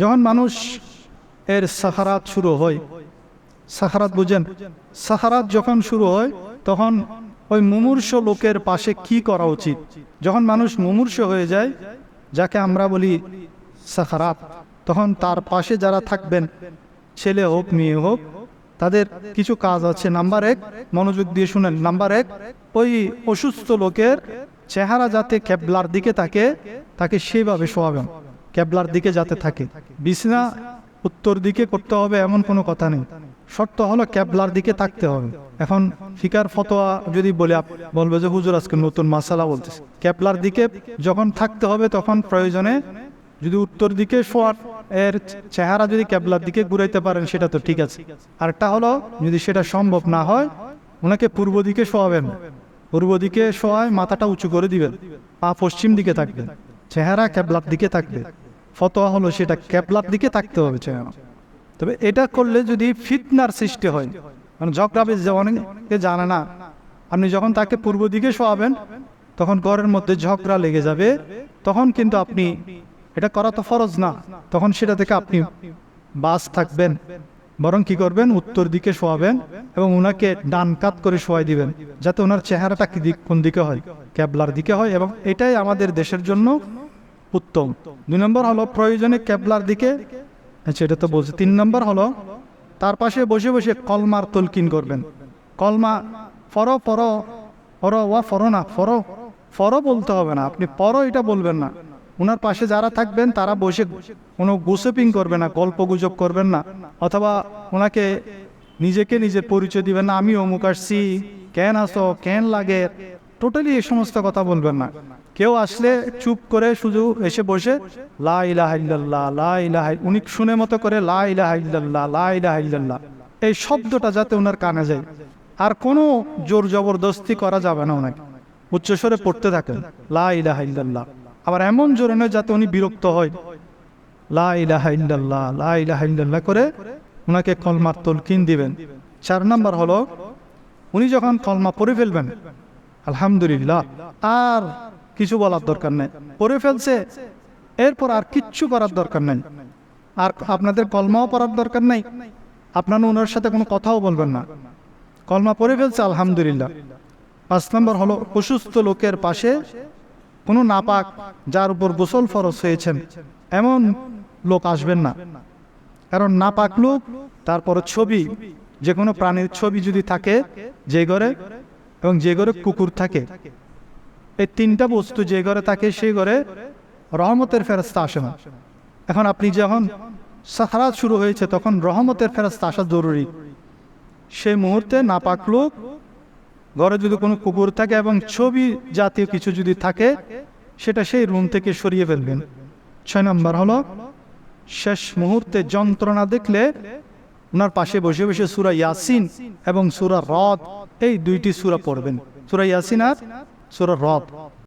যখন মানুষ এর সাহারাত শুরু হয় সাহারাত বুঝেন? সাহারাত যখন শুরু হয়, তখন ওই মুমূর্ষ লোকের পাশে কি করা উচিত? যখন মানুষ মুমূর্ষ হয়ে যায়, যাকে আমরা বলি সাহারাত তখন তার পাশে যারা থাকবেন, ছেলে হোক, মেয়ে হোক, তাদের কিছু কাজ আছে। নাম্বার এক, মনোযোগ দিয়ে শুনেন। নাম্বার এক, ওই অসুস্থ লোকের চেহারা যাতে ক্যাবলার দিকে থাকে তাকে সেভাবে শোয়াবেন। ক্যাবলার দিকে যাতে থাকে। বিছনা উত্তর দিকে করতে হবে এমন কোনো কথা নেই। শর্ত হলো ক্যাবলার দিকে থাকতে হবে। এখন ফিকার ফতোয়া যদি বলে বলবে যে, হুজুর, আজকে নতুন মাসালা বলতেছে। ক্যাবলার দিকে যখন থাকতে হবে, তখন প্রয়োজনে যদি উত্তর দিকে শোয়ার এর চেহারা যদি ক্যাবলার দিকে ঘুরাইতে পারেন, সেটা তো ঠিক আছে। আরেকটা হলো, যদি সেটা সম্ভব না হয়, ওনাকে পূর্ব দিকে শোয়াবেন। পূর্ব দিকে শোয়ায় মাথাটা উঁচু করে দিবেন। পা পশ্চিম দিকে থাকবে। চেহারা ক্যাবলার দিকে থাকবে। ফতোয়া হলো সেটা ক্যাবলার দিকে থাকতে হবে তবে এটা করলে যদি ফিতনার সৃষ্টি হয় মানে যে অনেকে জানে না। আপনি যখন তাকে পূর্ব দিকে শোয়াবেন, তখন ঘরের মধ্যে ঝগড়া লেগে যাবে, তখন কিন্তু আপনি এটা করা তো ফরজ না, তখন সেটা থেকে আপনি বাস থাকবেন। বরং কি করবেন? উত্তর দিকে শোয়াবেন এবং ওনাকে ডান কাত করে শোয়াই দিবেন, যাতে ওনার চেহারাটা কি কোন দিকে হয়? ক্যাবলার দিকে হয়। এবং এটাই আমাদের দেশের জন্য উত্তম। দুই নম্বর হলো প্রয়োজনে ক্যাবলার দিকে আচ্ছা এটা তো বলছে। তিন নম্বর হলো তার পাশে বসে বসে কলমার তলকিন করবেন। কলমা ফর পর ফর ওয়া ফর না, ফর ফর বলতে হবে না। আপনি পর এটা বলবেন না। ওনার পাশে যারা থাকবেন, তারা বসে কোনো গুসপিং করবে না গল্প গুজব করবেন না। অথবা ওনাকে নিজেকে নিজের পরিচয় দিবেন না আমি অমুক আসছি, কেন আসো, কেন লাগে? টোটালি এই সমস্ত কথা বলবেন না। কেউ আসলে চুপ করে শুধু এসে বসে, লা ইলাহা ইল্লাল্লাহ, লা ইলাহা ইল- উনি শুনে মতো করে, লা ইলাহা ইল্লাল্লাহ, লা ইলাহা ইল্লাল্লাহ, এই শব্দটা যাতে ওনার কানে যায়। আর কোনো জোর জবরদস্তি করা যাবে না ওনাকে। উচ্চস্বরে পড়তে থাকেন, লা ইলাহা ইল্লাল্লাহ, আবার এমন জোরে নয় যাতে উনি বিরক্ত হয়। লা ইলাহা ইল্লাল্লাহ, লা ইলাহা ইল্লাল্লাহ, করে ওনাকে কলমার তলকিন দিবেন। চার নাম্বার হলো, উনি যখন কলমা পড়ে ফেলবেন, আলহামদুলিল্লাহ, আর কিছু বলার দরকার নেই। পড়ে ফেলছে, এরপর আর কিচ্ছু করার দরকার নেই। আর আপনাদের কলমাও পড়ার দরকার নেই। আপনারা ওনার সাথে কোনো কথাও বলবেন না। কলমা পড়ে ফেলছে, আলহামদুলিল্লাহ। পাঁচ নম্বর হলো, অসুস্থ লোকের পাশে কোনো নাপাক যার উপর গোসল ফরজ হয়েছেন, এমন লোক আসবেন না। কারণ নাপাক লোক, তারপর ছবি যে কোনো প্রাণীর ছবি যদি থাকে, যে ঘরে, এবং যে ঘরে কুকুর থাকে এই তিনটা বস্তু যে ঘরে থাকে সেই ঘরে রহমতের ফেরস্তা আসে না। এখন আপনি যখন সাহারাত শুরু হয়েছে, তখন রহমতের ফেরস্তা আসা জরুরি। সেই মুহূর্তে নাপাক লোক, ঘরে যদি কোনো কুকুর থাকে এবং ছবি জাতীয় কিছু যদি থাকে, সেটা সেই রুম থেকে সরিয়ে ফেলবেন। ছয় নম্বর হলো, শেষ মুহূর্তে যন্ত্রণা দেখলে ওনার পাশে বসে বসে সুরা ইয়াসিন এবং সুরা রদ, এই দুইটি সুরা পড়বেন। সুরা ইয়াসিন আর সুরা রদ